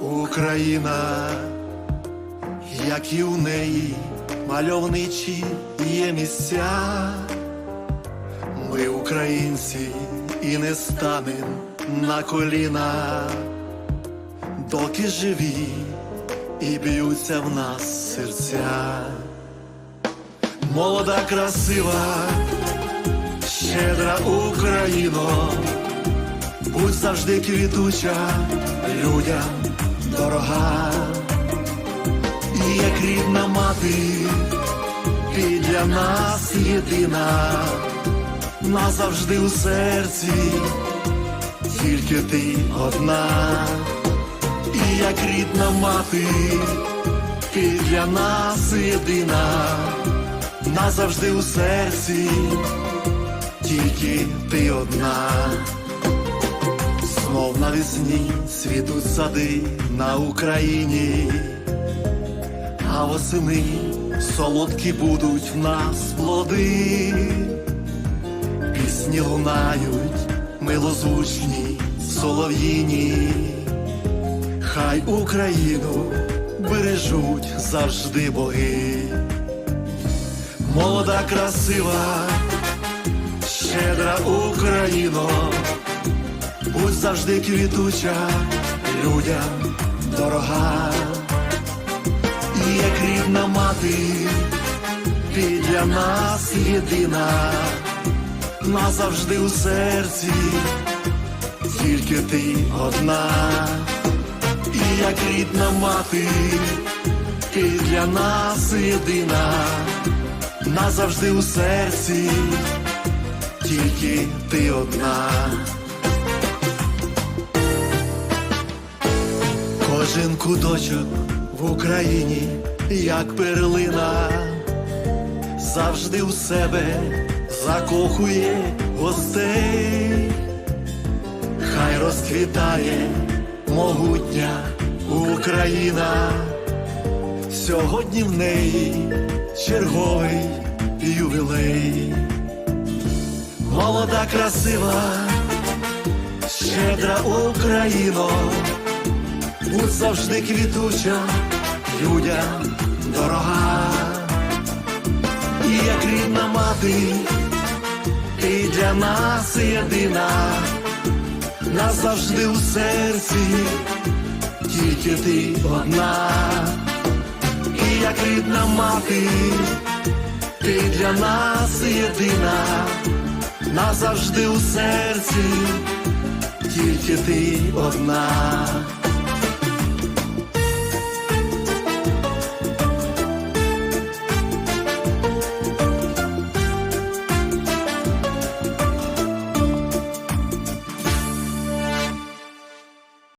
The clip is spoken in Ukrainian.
Україна, як і у неї мальовничі є місця. Ми українці і не станем на коліна, доки живі і б'ються в нас серця. Молода, красива, щедра Україно, будь завжди квітуча, людям дорога, і як рідна мати, ти для нас єдина, назавжди у серці, тільки ти одна, і як рідна мати, ти для нас єдина, назавжди у серці, тільки ти одна. Знов навесні світуть сади на Україні, а восени солодкі будуть в нас плоди, пісні лунають, милозвучні, солов'їні, хай Україну бережуть завжди боги, молода, красива, щедра Україно будь завжди квітуча, людям дорога, і як рідна мати, ти для нас єдина, назавжди у серці, тільки ти одна, і як рідна мати, ти для нас єдина, назавжди у серці, тільки ти одна. Кожен куточок в Україні, як перлина, завжди у себе закохує гостей, хай розквітає могутня Україна, сьогодні в неї черговий ювілей, молода, красива, щедра Україно будь завжди квітуча, людям дорога, і як рідна мати, ти для нас єдина, назавжди у серці, тільки ти одна, і як рідна мати, ти для нас єдина, назавжди у серці, тільки ти одна.